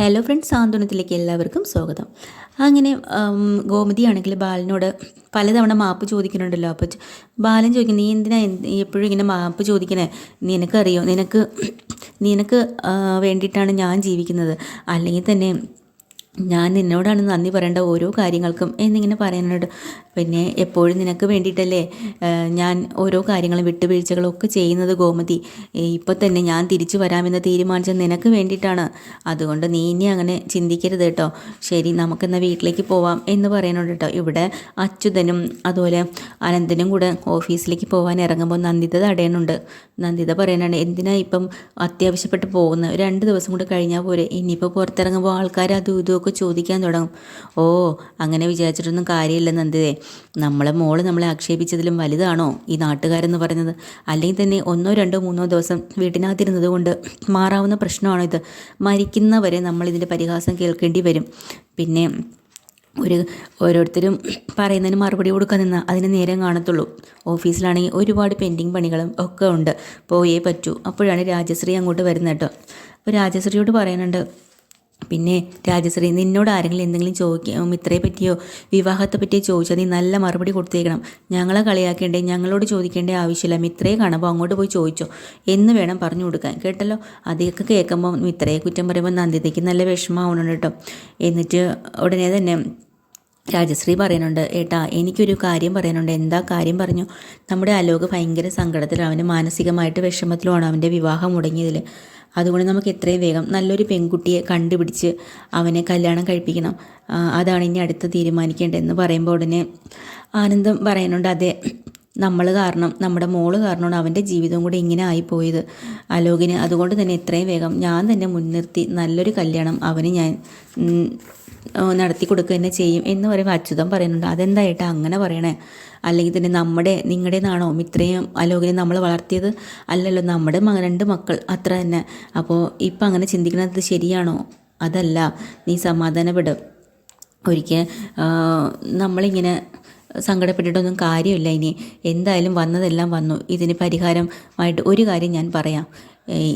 Hello friends സാന്ത്വനത്തിലേക്ക് എല്ലാവർക്കും സ്വാഗതം. അങ്ങനെ ഗോമതി ആണെങ്കിൽ ബാലനോട് പലതവണ മാപ്പ് ചോദിക്കുന്നുണ്ടല്ലോ. അപ്പോൾ ബാലൻ ചോദിക്കും നീ എന്തിനാ എപ്പോഴും ഇങ്ങനെ മാപ്പ് ചോദിക്കണേ? നിനക്കറിയോ? നിനക്ക് നിനക്ക് വേണ്ടിയിട്ടാണ് ഞാൻ ജീവിക്കുന്നത്. അല്ലെങ്കിൽ തന്നെ ഞാൻ നിന്നോടാണ് നന്ദി പറയേണ്ട ഓരോ കാര്യങ്ങൾക്കും എന്നിങ്ങനെ പറയാനുണ്ട്. പിന്നെ എപ്പോഴും നിനക്ക് വേണ്ടിയിട്ടല്ലേ ഞാൻ ഓരോ കാര്യങ്ങളും വിട്ടുവീഴ്ചകളൊക്കെ ചെയ്യുന്നത് ഗോമതി. ഇപ്പോൾ തന്നെ ഞാൻ തിരിച്ചു വരാമെന്ന് തീരുമാനിച്ചത് നിനക്ക് വേണ്ടിയിട്ടാണ്. അതുകൊണ്ട് നീ ഇനി അങ്ങനെ ചിന്തിക്കരുത് കേട്ടോ. ശരി നമുക്കെന്നാൽ വീട്ടിലേക്ക് പോവാം എന്ന് പറയുന്നുണ്ട് കേട്ടോ. ഇവിടെ അച്യുതനും അതുപോലെ അനന്തനും കൂടെ ഓഫീസിലേക്ക് പോകാൻ ഇറങ്ങുമ്പോൾ നന്ദിത തടയുന്നുണ്ട്. നന്ദിത പറയുന്നുണ്ട് എന്തിനാ ഇപ്പം അത്യാവശ്യപ്പെട്ട് പോകുന്നത് രണ്ട് ദിവസം കൂടെ കഴിഞ്ഞാൽ പോരെ. ഇനിയിപ്പോൾ പുറത്തിറങ്ങുമ്പോൾ ആൾക്കാർ അതും ഇതും ഒക്കെ ചോദിക്കാൻ തുടങ്ങും. ഓ അങ്ങനെ വിചാരിച്ചിട്ടൊന്നും കാര്യമില്ല നന്ദിതേ. നമ്മളെ മോൾ നമ്മളെ ആക്ഷേപിച്ചതിലും വലുതാണോ ഈ നാട്ടുകാരെന്ന് പറയുന്നത്? അല്ലെങ്കിൽ തന്നെ ഒന്നോ രണ്ടോ മൂന്നോ ദിവസം വീട്ടിനകത്തിരുന്നത് കൊണ്ട് മാറാവുന്ന പ്രശ്നമാണോ ഇത്? മരിക്കുന്നവരെ നമ്മൾ ഇതിന്റെ പരിഹാസം കേൾക്കേണ്ടി വരും. പിന്നെ ഒരു ഓരോരുത്തരും പറയുന്നതിന് മറുപടി കൊടുക്കാൻ നിന്നാൽ അതിന് നേരം കാണത്തുള്ളൂ. ഓഫീസിലാണെങ്കിൽ ഒരുപാട് പെൻഡിങ് പണികളും ഒക്കെ ഉണ്ട്. പോയേ പറ്റൂ. അപ്പോഴാണ് രാജശ്രീ അങ്ങോട്ട് വരുന്നത് കേട്ടോ. അപ്പോൾ രാജശ്രീയോട് പറയുന്നുണ്ട് പിന്നെ രാജശ്രീ നിന്നോട് ആരെങ്കിലും എന്തെങ്കിലും ചോദിക്കും ഇത്രയെ പറ്റിയോ? വിവാഹത്തെ പറ്റിയോ ചോദിച്ചാൽ നീ നല്ല മറുപടി കൊടുത്തേക്കണം. ഞങ്ങളെ കളിയാക്കേണ്ടേ? ഞങ്ങളോട് ചോദിക്കേണ്ട ആവശ്യമില്ല. മിത്രയെ കാണുമ്പോൾ അങ്ങോട്ട് പോയി ചോദിച്ചോ. എന്ന് വേണം പറഞ്ഞു കൊടുക്കാൻ. കേട്ടല്ലോ? അതൊക്കെ കേൾക്കുമ്പോൾ മിത്രയെ കുറ്റം പറയുമ്പോൾ നന്ദിതയ്ക്ക് നല്ല വിഷമമാവണം കേട്ടോ. എന്നിട്ട് ഉടനെ തന്നെ രാജശ്രീ പറയുന്നുണ്ട് ഏട്ടാ എനിക്കൊരു കാര്യം പറയാനുണ്ട്. എന്താ കാര്യം പറഞ്ഞു? നമ്മുടെ അലോക് ഭയങ്കര സങ്കടത്തിലാണ് അവന് മാനസികമായിട്ട് വിഷമത്തിലുമാണ് അവന്റെ വിവാഹം മുടങ്ങിയതിൽ അതുകൊണ്ട് നമുക്ക് എത്രയും വേഗം നല്ലൊരു പെൺകുട്ടിയെ കണ്ടുപിടിച്ച് അവനെ കല്യാണം കഴിപ്പിക്കണം. അതാണ് ഇനി അടുത്ത് തീരുമാനിക്കേണ്ടതെന്ന് പറയുമ്പോൾ ഉടനെ ആനന്ദം പറയുന്നുണ്ട് അതെ നമ്മൾ കാരണം നമ്മുടെ മോൾ കാരണമാണ് അവന്റെ ജീവിതം കൂടി ഇങ്ങനെ ആയിപ്പോയത്. അലോകിന് അതുകൊണ്ട് തന്നെ എത്രയും വേഗം ഞാൻ തന്നെ മുൻനിർത്തി നല്ലൊരു കല്യാണം അവന് ഞാൻ നടത്തി കൊടുക്കുക തന്നെ ചെയ്യും എന്ന് പറയുമ്പോൾ അച്യുതം പറയുന്നുണ്ട്. അതെന്താ ഏട്ടാ അങ്ങനെ പറയണേ? അല്ലെങ്കിൽ തന്നെ നമ്മുടെ നിങ്ങളുടെ നാണോ ഇത്രയും അലോകിനെ നമ്മൾ വളർത്തിയത് അല്ലല്ലോ നമ്മുടെ രണ്ട് മക്കൾ അത്ര തന്നെ. അപ്പോൾ ഇപ്പം അങ്ങനെ ചിന്തിക്കുന്നത് ശരിയാണോ? അതല്ല നീ സമാധാനപ്പെടും. ഒരിക്കൽ നമ്മളിങ്ങനെ സങ്കടപ്പെട്ടിട്ടൊന്നും കാര്യമില്ല ഇനി. എന്തായാലും വന്നതെല്ലാം വന്നു. ഇതിന് പരിഹാരമായിട്ട് ഒരു കാര്യം ഞാൻ പറയാം.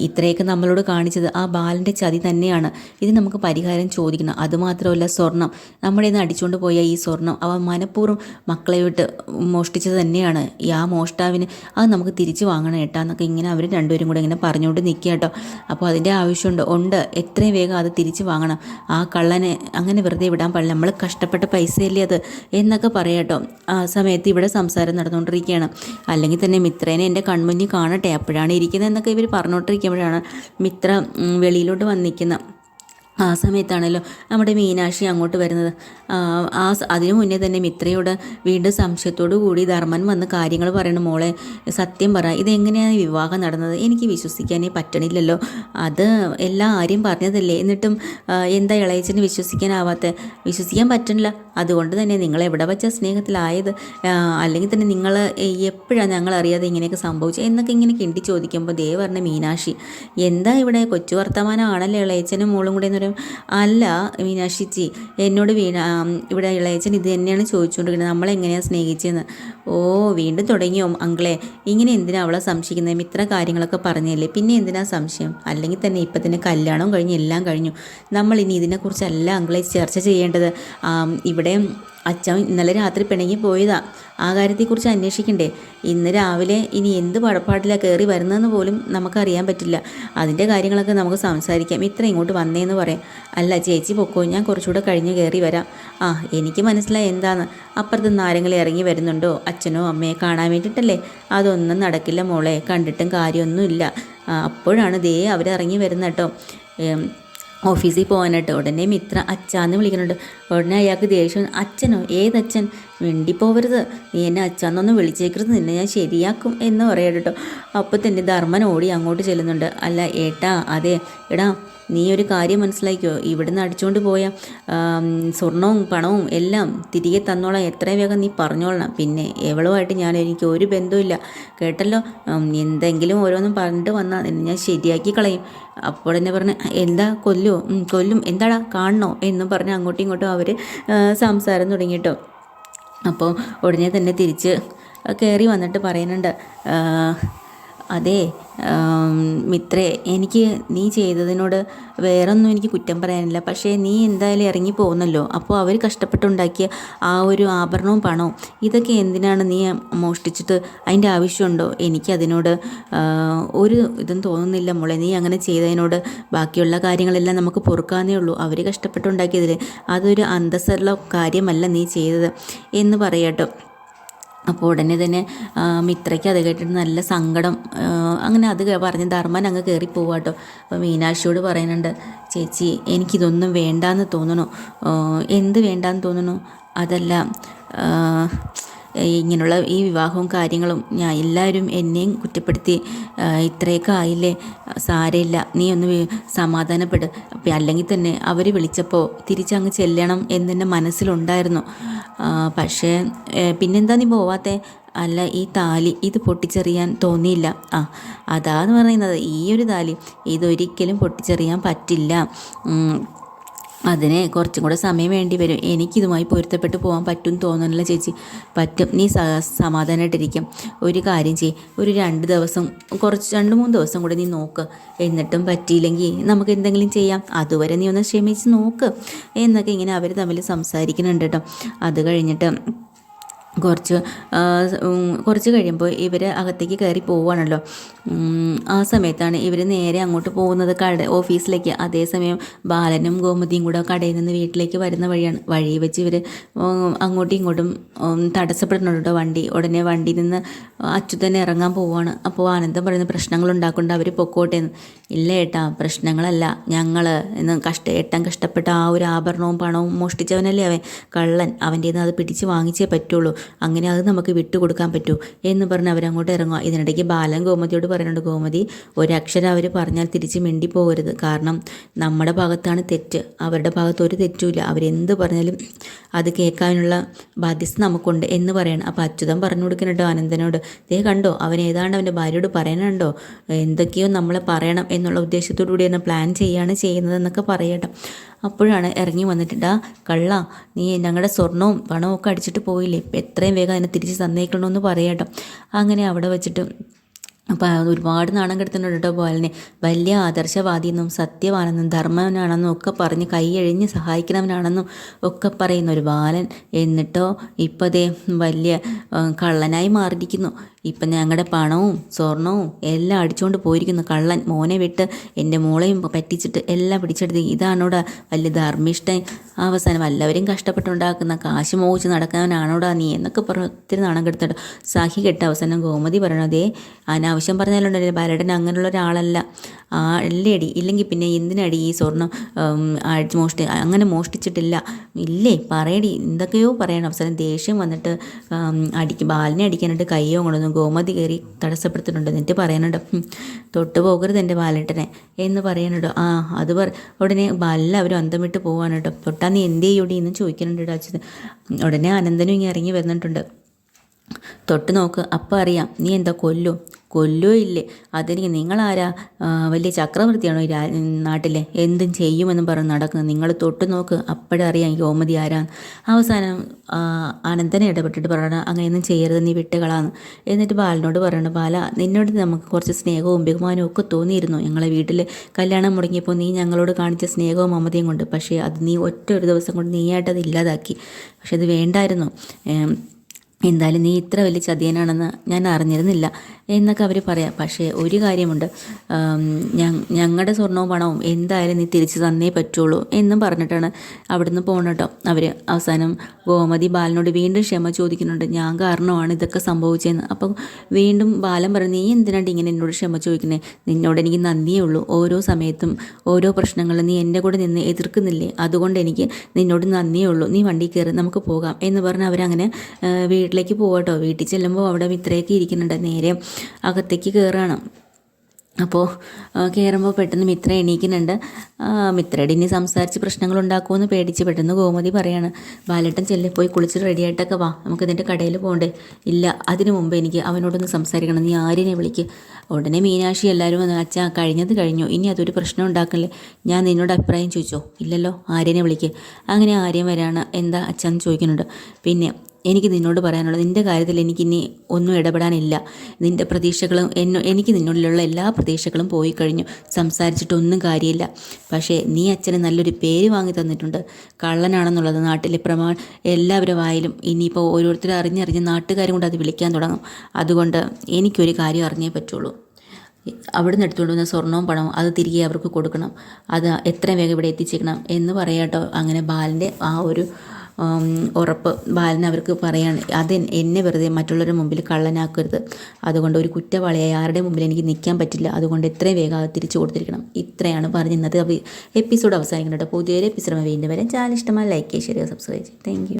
ഇത്രയൊക്കെ നമ്മളോട് കാണിച്ചത് ആ ബാലന്റെ ചതി തന്നെയാണ്. ഇത് നമുക്ക് പരിഹാരം ചോദിക്കണം. അതുമാത്രമല്ല സ്വർണം. നമ്മുടെ നിന്ന് അടിച്ചുകൊണ്ട് പോയ ഈ സ്വർണം അവ മനഃപൂർവം മക്കളെ വിട്ട് മോഷ്ടിച്ചത് തന്നെയാണ്. ഈ ആ മോഷ്ടാവിന് അത് നമുക്ക് തിരിച്ചു വാങ്ങണം ഏട്ടാ എന്നൊക്കെ ഇങ്ങനെ അവർ രണ്ടുപേരും കൂടെ ഇങ്ങനെ പറഞ്ഞുകൊണ്ട് നിൽക്കുക കേട്ടോ. അപ്പോൾ അതിന്റെ ആവശ്യമുണ്ട്. ഉണ്ട്. എത്രയും വേഗം അത് തിരിച്ചു വാങ്ങണം. ആ കള്ളനെ അങ്ങനെ വെറുതെ വിടാൻ പാടില്ല. നമ്മൾ കഷ്ടപ്പെട്ട പൈസയല്ലേ അത് എന്നൊക്കെ പറയാട്ടോ ആ സമയത്ത് ഇവിടെ സംസാരം നടന്നുകൊണ്ടിരിക്കുകയാണ് അല്ലെങ്കിൽ തന്നെ മിത്രേനെ എന്റെ കൺമുന്നിൽ കാണട്ടെ. അപ്പോഴാണ് ഇരിക്കുന്നത് എന്നൊക്കെ ഇവർ പറഞ്ഞുകൊണ്ടിരിക്കുമ്പോഴാണ് മിത്ര വെളിയിലോട്ട് വന്നിരിക്കുന്ന ആ സമയത്താണല്ലോ നമ്മുടെ മീനാക്ഷി അങ്ങോട്ട് വരുന്നത്. ആ, അതിനു മുന്നേ തന്നെ മിത്രയോട് വീണ്ടും സംശയത്തോടു കൂടി ധർമ്മൻ വന്ന് കാര്യങ്ങൾ പറയണം. മോളെ സത്യം പറ. ഇതെങ്ങനെയാണ് വിവാഹം നടന്നത്? എനിക്ക് വിശ്വസിക്കാനേ പറ്റണില്ലല്ലോ. അത് എല്ലാ ആരും പറഞ്ഞതല്ലേ. എന്നിട്ടും എന്താ ഇളയച്ചന് വിശ്വസിക്കാനാവാത്ത? വിശ്വസിക്കാൻ പറ്റണില്ല. അതുകൊണ്ട് തന്നെ നിങ്ങൾ എവിടെ വെച്ച സ്നേഹത്തിലായത്? അല്ലെങ്കിൽ തന്നെ നിങ്ങൾ എപ്പോഴാണ് ഞങ്ങൾ അറിയാതെ ഇങ്ങനെയൊക്കെ സംഭവിച്ചത് എന്നൊക്കെ ഇങ്ങനെ കിണ്ടി ചോദിക്കുമ്പോൾ ദേ പറഞ്ഞ മീനാക്ഷി എന്താ ഇവിടെ കൊച്ചു വർത്തമാനമാണല്ലോ ഇളയച്ചനും മോളും കൂടെ എന്ന് പറയും അല്ല മീനാക്ഷിച്ചി എന്നോട് വീണ ഇവിടെ ഇളയച്ചൻ ഇത് തന്നെയാണ് ചോദിച്ചുകൊണ്ടിരിക്കുന്നത് നമ്മളെങ്ങനെയാണ് സ്നേഹിച്ചതെന്ന് ഓ വീണ്ടും തുടങ്ങിയോ അങ്കിളെ? ഇങ്ങനെ എന്തിനാ അവളെ സംശയിക്കുന്നത് ഇത്ര കാര്യങ്ങളൊക്കെ പറഞ്ഞില്ലേ? പിന്നെ എന്തിനാ സംശയം? അല്ലെങ്കിൽ തന്നെ ഇപ്പം തന്നെ കല്യാണവും കഴിഞ്ഞ് എല്ലാം കഴിഞ്ഞു. നമ്മൾ ഇനി ഇതിനെക്കുറിച്ചല്ല അങ്കിളെ ചർച്ച ചെയ്യേണ്ടത്. ഇവിടെ അച്ഛൻ ഇന്നലെ രാത്രി പിണങ്ങി പോയതാ. ആ കാര്യത്തെക്കുറിച്ച് അന്വേഷിക്കണ്ടേ? ഇന്ന് രാവിലെ ഇനി എന്ത് പടപ്പാടിലാണ് കയറി വരുന്നതെന്ന് പോലും നമുക്കറിയാൻ പറ്റില്ല. അതിന്റെ കാര്യങ്ങളൊക്കെ നമുക്ക് സംസാരിക്കാം. ഇത്ര ഇങ്ങോട്ട് വന്നേന്ന് പറയാം. അല്ല ചേച്ചി പൊക്കോ ഞാൻ കുറച്ചുകൂടെ കഴിഞ്ഞ് കയറി വരാം. ആ എനിക്ക് മനസ്സിലായി എന്താന്ന്. അപ്പുറത്ത് ആരെങ്കിലും ഇറങ്ങി വരുന്നുണ്ടോ? അച്ഛനോ അമ്മയെ കാണാൻ വേണ്ടിയിട്ടല്ലേ? അതൊന്നും നടക്കില്ല മോളെ. കണ്ടിട്ടും കാര്യമൊന്നുമില്ല. അപ്പോഴാണ് ദേ അവരിറങ്ങി വരുന്ന കേട്ടോ. ഏം, ഓഫീസിൽ പോകാനായിട്ട് ഉടനെ മിത്ര അച്ഛാന്ന് വിളിക്കുന്നുണ്ട്. ഉടനെ അയാൾക്ക് ദേഷ്യം അച്ഛനോ? ഏതച്ഛൻ? മിണ്ടിപ്പോവരുത്. നീ എന്നെ അച്ഛാന്നൊന്ന് വിളിച്ചേക്കരുത്. നിന്നെ ഞാൻ ശരിയാക്കും എന്ന് പറയാം കേട്ടോ അപ്പോൾ തന്നെ ധർമ്മൻ ഓടി അങ്ങോട്ട് ചെല്ലുന്നുണ്ട്. അല്ല ഏട്ടാ അതെ. എടാ നീ ഒരു കാര്യം മനസ്സിലാക്കിയോ? ഇവിടുന്ന് അടിച്ചുകൊണ്ട് പോയ സ്വർണവും പണവും എല്ലാം തിരികെ തന്നോളാം. എത്രയും വേഗം നീ പറഞ്ഞോളണം. പിന്നെ എവളുമായിട്ട് ഞാൻ എനിക്ക് ഒരു ബന്ധവുമില്ല. കേട്ടല്ലോ? എന്തെങ്കിലും ഓരോന്നും പറഞ്ഞിട്ട് വന്നാൽ നിന്നെ ഞാൻ ശരിയാക്കി കളയും. അപ്പോൾ തന്നെ പറഞ്ഞ് എന്താ കൊല്ലോ? കൊല്ലും. എന്താടാ? കാണണോ? എന്നും പറഞ്ഞ് അങ്ങോട്ടും ഇങ്ങോട്ടും അവർ സംസാരം തുടങ്ങിയിട്ടോ അപ്പോൾ ഉടനെ തന്നെ തിരിച്ച് കയറി വന്നിട്ട് പറയുന്നുണ്ട് അതെ മിത്രേ എനിക്ക് നീ ചെയ്തതിനോട് വേറൊന്നും എനിക്ക് കുറ്റം പറയാനില്ല. പക്ഷേ നീ എന്തായാലും ഇറങ്ങി പോകുന്നല്ലോ. അപ്പോൾ അവർ കഷ്ടപ്പെട്ടുണ്ടാക്കിയ ആ ഒരു ആഭരണവും പണവും ഇതൊക്കെ എന്തിനാണ് നീ മോഷ്ടിച്ചിട്ട് അതിന്റെ ആവശ്യമുണ്ടോ? എനിക്കതിനോട് ഒരു ഇതും തോന്നുന്നില്ല മോളെ. നീ അങ്ങനെ ചെയ്തതിനോട് ബാക്കിയുള്ള കാര്യങ്ങളെല്ലാം നമുക്ക് പൊറുക്കാന്നേ ഉള്ളൂ. അവർ കഷ്ടപ്പെട്ടുണ്ടാക്കിയതിൽ അതൊരു അന്തസ്സുള്ള കാര്യമല്ല നീ ചെയ്തത് എന്ന് പറയാട്ടോ. അപ്പോൾ ഉടനെ തന്നെ മിത്രയ്ക്ക് അത് കേട്ടിട്ട് നല്ല സങ്കടം അങ്ങനെ അത് പറഞ്ഞ് ധർമ്മൻ അങ്ങ് കയറി പോവാട്ടോ അപ്പോൾ മീനാക്ഷിയോട് പറയുന്നുണ്ട് ചേച്ചി എനിക്കിതൊന്നും വേണ്ടാന്ന് തോന്നണു എന്ത് വേണ്ടാന്ന് തോന്നണു അതല്ല ഇങ്ങനെയുള്ള ഈ വിവാഹവും കാര്യങ്ങളും ഞാൻ എല്ലാവരും എന്നെയും കുറ്റപ്പെടുത്തി ഇത്രയൊക്കെ ആയില്ലേ? സാരമില്ല നീ ഒന്ന് സമാധാനപ്പെട്. അല്ലെങ്കിൽ തന്നെ അവർ വിളിച്ചപ്പോൾ തിരിച്ചങ്ങ് ചെല്ലണം എന്നെ മനസ്സിലുണ്ടായിരുന്നു. പക്ഷേ പിന്നെന്താ നീ പോവാത്തെ അല്ല ഈ താലി ഇത് പൊട്ടിച്ചെറിയാൻ തോന്നിയില്ല ആ അതാന്ന് പറയുന്നത് ഈ ഒരു താലി ഇതൊരിക്കലും പൊട്ടിച്ചെറിയാൻ പറ്റില്ല. അതിന് കുറച്ചും കൂടെ സമയം വേണ്ടി വരും. എനിക്കിതുമായി പൊരുത്തപ്പെട്ട് പോകാൻ പറ്റും തോന്നണില്ല ചേച്ചി. പറ്റും. നീ സ സമാധാനമായിട്ടിരിക്കും ഒരു കാര്യം ചെയ് ഒരു രണ്ട് ദിവസം കുറച്ച് രണ്ട് മൂന്ന് ദിവസം കൂടെ നീ നോക്ക്. എന്നിട്ടും പറ്റിയില്ലെങ്കിൽ നമുക്ക് എന്തെങ്കിലും ചെയ്യാം. അതുവരെ നീ ഒന്ന് ക്ഷമിച്ച് നോക്ക്. എന്നൊക്കെ ഇങ്ങനെ അവർ തമ്മിൽ സംസാരിക്കുന്നുണ്ട് കേട്ടോ. അത് കഴിഞ്ഞിട്ട് കുറച്ച് കുറച്ച് കഴിയുമ്പോൾ ഇവർ അകത്തേക്ക് കയറി പോവുകയാണല്ലോ. ആ സമയത്താണ് ഇവർ നേരെ അങ്ങോട്ട് പോകുന്നത് കട ഓഫീസിലേക്ക്. അതേസമയം ബാലനും ഗോമതിയും കൂടെ കടയിൽ നിന്ന് വീട്ടിലേക്ക് വരുന്ന വഴിയാണ്. വഴി വെച്ച് ഇവർ അങ്ങോട്ടും ഇങ്ങോട്ടും തടസ്സപ്പെടുന്നുണ്ടോ വണ്ടി. ഉടനെ വണ്ടിയിൽ നിന്ന് അച്യുതന്നെ ഇറങ്ങാൻ പോവുകയാണ്. അപ്പോൾ ആനന്ദം പറയുന്ന പ്രശ്നങ്ങൾ ഉണ്ടാക്കേണ്ട അവർ പൊക്കോട്ടെ എന്ന്. ഇല്ല ഏട്ടാ പ്രശ്നങ്ങളല്ല. ഞങ്ങൾ എന്ന് കഷ്ട ഏട്ടൻ കഷ്ടപ്പെട്ട ആ ഒരു ആഭരണവും പണവും മോഷ്ടിച്ചവനല്ലേ അവൻ. കള്ളൻ അവന്റെ അത് പിടിച്ച് വാങ്ങിച്ചേ പറ്റുള്ളൂ. അങ്ങനെ അത് നമുക്ക് വിട്ടുകൊടുക്കാൻ പറ്റൂ എന്ന് പറഞ്ഞ് അവരങ്ങോട്ട് ഇറങ്ങുക. ഇതിനിടയ്ക്ക് ബാലൻ ഗോമതിയോട് പറയുന്നുണ്ട് ഗോമതി ഒരക്ഷരം അവർ പറഞ്ഞാൽ തിരിച്ച് മിണ്ടി പോകരുത്. കാരണം നമ്മുടെ ഭാഗത്താണ് തെറ്റ്. അവരുടെ ഭാഗത്ത് ഒരു തെറ്റുമില്ല. അവരെന്ത് പറഞ്ഞാലും അത് കേൾക്കാനുള്ള ബാധ്യസ്ഥ നമുക്കുണ്ട് എന്ന് പറയണം. അപ്പോൾ അച്യുതൻ പറഞ്ഞു കൊടുക്കുന്നുണ്ടോ ആനന്ദനോട് ദേ കണ്ടോ അവൻ ഏതാണ്ട് അവന്റെ ഭാര്യയോട് പറയാനുണ്ടോ എന്തൊക്കെയോ നമ്മളെ പറയണം എന്നുള്ള ഉദ്ദേശത്തോടു കൂടി തന്നെ പ്ലാൻ ചെയ്യാണ് ചെയ്യുന്നതെന്നൊക്കെ പറയട്ടെ. അപ്പോഴാണ് ഇറങ്ങി വന്നിട്ട് ആ കള്ള നീ ഞങ്ങളുടെ സ്വർണവും പണവും ഒക്കെ അടിച്ചിട്ട് പോയില്ലേ? ഇപ്പം എത്രയും വേഗം അതിനെ തിരിച്ച് തന്നേക്കണമെന്ന് പറയട്ടോ അങ്ങനെ അവിടെ വെച്ചിട്ട് അപ്പം ഒരുപാട് നാണം കെടുത്തുന്നുണ്ട് കേട്ടോ ബാലനെ വലിയ ആദർശവാദിയെന്നും സത്യവാനെന്നും ധർമ്മവനാണെന്നും ഒക്കെ പറഞ്ഞ് കൈയഴിഞ്ഞ് സഹായിക്കുന്നവനാണെന്നും ഒക്കെ പറയുന്ന ഒരു ബാലൻ. എന്നിട്ടോ ഇപ്പോൾ ദേ വലിയ കള്ളനായി മാറിയിരിക്കുന്നു. ഇപ്പം ഞങ്ങളുടെ പണവും സ്വർണവും എല്ലാം അടിച്ചുകൊണ്ട് പോയിരിക്കുന്ന. കള്ളൻ മോനെ വിട്ട് എന്റെ മോളെയും പറ്റിച്ചിട്ട് എല്ലാം പിടിച്ചെടുത്ത് ഇതാണോടാ വലിയ ധർമ്മിഷ്ഠൻ. അവസാനം വല്ലവരും കഷ്ടപ്പെട്ടുണ്ടാക്കുന്ന കാശ് മോഹിച്ച് നടക്കാനാണോടാ നീ എന്നൊക്കെ പറഞ്ഞു ഒത്തിരി നാണം കെടുത്തിട്ട് സഹി കെട്ട അവസാനം ഗോമതി പറയണതേ അനാവശ്യം പറഞ്ഞാലുണ്ടല്ലോ ബാലടൻ അങ്ങനെയുള്ള ഒരാളല്ല. അല്ലേടി ഇല്ലെങ്കിൽ പിന്നെ എന്തിനടി ഈ സ്വർണം അഴിച്ച് മോഷ്ടി അങ്ങനെ മോഷ്ടിച്ചിട്ടില്ല. ഇല്ലേ? പറയടി. എന്തൊക്കെയോ പറയണം. അവസരം ദേഷ്യം വന്നിട്ട് അടിക്കും ബാലിനെ അടിക്കാനായിട്ട് കയ്യോ കൊണ്ടൊന്നും ഗോമതി കയറി തടസ്സപ്പെടുത്തുന്നുണ്ട് എന്നിട്ട് പറയാനുണ്ട് "ഉം, തൊട്ട് പോകരുത് എന്റെ ബാലേട്ടനെ എന്ന് പറയാനുണ്ട് ആ അത് പറ ഉടനെ എല്ലാവരും അന്തം വിട്ട് കേട്ടോ. തൊട്ടാ നീ എന്ത് ചെയ്യൂടി എന്ന് ചോദിക്കുന്നുണ്ട് അച്ഛൻ ഉടനെ അനന്തനും ഇങ്ങനെ ഇറങ്ങി വരുന്നിട്ടുണ്ട് തൊട്ട് നോക്ക്. അപ്പം അറിയാം. നീ എന്താ കൊല്ലോ? കൊല്ലോ ഇല്ലേ? അതെനിക്ക് നിങ്ങളാരാ? വലിയ ചക്രവർത്തിയാണോ ഈ നാട്ടിലെ? എന്തും ചെയ്യുമെന്നും പറഞ്ഞ് നടക്കുന്നത്. നിങ്ങൾ തൊട്ട് നോക്ക്. അപ്പോഴറിയാം ഈ ഗോമതി ആരാന്ന്. അവസാനം അനന്തനെ ഇടപെട്ടിട്ട് പറയണം. അങ്ങനെയൊന്നും ചെയ്യരുത്. നീ വിട്ടുകളാന്ന് എന്നിട്ട് ബാലനോട് പറയണം. ബാല നിന്നോട് നമുക്ക് കുറച്ച് സ്നേഹവും ബഹുമാനവും ഒക്കെ തോന്നിയിരുന്നു. ഞങ്ങളെ വീട്ടിൽ കല്യാണം മുടങ്ങിയപ്പോൾ നീ ഞങ്ങളോട് കാണിച്ച സ്നേഹവും മമതയും കൊണ്ട്. പക്ഷേ അത് നീ ഒറ്റ ഒരു ദിവസം കൊണ്ട് നീയായിട്ട് അത് ഇല്ലാതാക്കി. പക്ഷെ അത് വേണ്ടായിരുന്നു. എന്തായാലും നീ ഇത്ര വലിയ ചതിയനാണെന്ന് ഞാൻ അറിഞ്ഞിരുന്നില്ല. എന്നൊക്കെ അവർ പറയാം. പക്ഷേ ഒരു കാര്യമുണ്ട്. ഞങ്ങളുടെ സ്വർണവും പണവും എന്തായാലും നീ തിരിച്ചു തന്നേ പറ്റുള്ളൂ എന്നും പറഞ്ഞിട്ടാണ് അവിടുന്ന് പോകണം കേട്ടോ. അവർ അവസാനം ഗോമതി ബാലനോട് വീണ്ടും ക്ഷമ ചോദിക്കുന്നുണ്ട്. ഞാൻ കാരണമാണ് ഇതൊക്കെ സംഭവിച്ചതെന്ന് അപ്പോൾ വീണ്ടും ബാലൻ പറഞ്ഞു നീ എന്തിനാണ്ട് ഇങ്ങനെ എന്നോട് ക്ഷമ ചോദിക്കുന്നത് നിന്നോട് എനിക്ക് നന്ദിയേ ഉള്ളൂ. ഓരോ സമയത്തും ഓരോ പ്രശ്നങ്ങളും നീ എന്റെ കൂടെ നിന്ന് എതിർക്കുന്നില്ലേ? അതുകൊണ്ട് എനിക്ക് നിന്നോട് നന്ദിയേ ഉള്ളൂ. നീ വണ്ടി കയറി നമുക്ക് പോകാം. എന്ന് പറഞ്ഞ് അവരങ്ങനെ വീട്ടിലേക്ക് പോകട്ടോ വീട്ടിൽ ചെല്ലുമ്പോൾ അവിടെ ഇത്രയൊക്കെ ഇരിക്കുന്നുണ്ട്. നേരെ അകത്തേക്ക് കയറുകയാണ് അപ്പോൾ കയറുമ്പോൾ പെട്ടെന്ന് മിത്ര എണീക്കുന്നുണ്ട്. മിത്രയുടെ ഇനി സംസാരിച്ച് പ്രശ്നങ്ങൾ ഉണ്ടാക്കുമെന്ന് പേടിച്ച് പെട്ടെന്ന് ഗോമതി പറയാണ് ബാലേട്ടൻ ചെല്ലി പോയി കുളിച്ച് റെഡിയായിട്ടൊക്കെ വാ. നമുക്ക് ഇതിന്റെ കടയിൽ പോകണ്ടേ ഇല്ല അതിനു മുമ്പ് എനിക്ക് അവനോടൊന്ന് സംസാരിക്കണം. നീ ആര്യനെ വിളിക്ക്. ഉടനെ മീനാക്ഷി എല്ലാവരും വന്ന് അച്ഛാ കഴിഞ്ഞത് കഴിഞ്ഞു. ഇനി അതൊരു പ്രശ്നം ഉണ്ടാക്കല്ലേ. ഞാൻ നിന്നോട് അഭിപ്രായം ചോദിച്ചോ? ഇല്ലല്ലോ ആര്യനെ വിളിക്ക്. അങ്ങനെ ആര്യൻ വരാണ്. എന്താ അച്ഛൻ ചോദിക്കുന്നുണ്ട്. പിന്നെ എനിക്ക് നിന്നോട് പറയാനുള്ളത് നിന്റെ കാര്യത്തിൽ എനിക്കിനി ഒന്നും ഇടപെടാനില്ല. നിന്റെ പ്രതീക്ഷകളും എന്നോ എനിക്ക് നിന്നോടിലുള്ള എല്ലാ പ്രതീക്ഷകളും പോയി കഴിഞ്ഞു. സംസാരിച്ചിട്ടൊന്നും കാര്യമില്ല. പക്ഷേ നീ അച്ഛന് നല്ലൊരു പേര് വാങ്ങി തന്നിട്ടുണ്ട്. കള്ളനാണെന്നുള്ളത് നാട്ടിലെ പ്രമാ എല്ലാവരുടെ വായിലും ഇനിയിപ്പോൾ ഓരോരുത്തർ അറിഞ്ഞറിഞ്ഞ് നാട്ടുകാരും കൊണ്ട് അത് വിളിക്കാൻ തുടങ്ങും. അതുകൊണ്ട് എനിക്കൊരു കാര്യം അറിഞ്ഞേ പറ്റുള്ളൂ. അവിടെ നിന്ന് എടുത്തുകൊണ്ട് വന്ന സ്വർണവും പണവും അത് തിരികെ അവർക്ക് കൊടുക്കണം. അത് എത്രയും വേഗം ഇവിടെ എത്തിച്ചേക്കണം എന്ന് പറയാട്ടോ. അങ്ങനെ ബാലന്റെ ആ ഒരു ഉറപ്പ് ബാലൻ അവർക്ക് പറയാണ് അത് എന്നെ വെറുതെ മറ്റുള്ളവരുടെ മുമ്പിൽ കള്ളനാക്കരുത്. അതുകൊണ്ട് ഒരു കുറ്റവാളിയായി ആരുടെ മുമ്പിൽ എനിക്ക് നിൽക്കാൻ പറ്റില്ല. അതുകൊണ്ട് എത്രയും വേഗം തിരിച്ചു കൊടുത്തിരിക്കണം. ഇത്രയാണ് പറഞ്ഞ് എപ്പിസോഡ് അവസാനിക്കുന്നുണ്ട്. പുതിയൊരു എപ്പിസോഡ് വീണ്ടും വരെ. ചാനൽ ഇഷ്ടമായി ലൈക്ക് ചെയ്യുക സബ്സ്ക്രൈബ് ചെയ്യുക താങ്ക്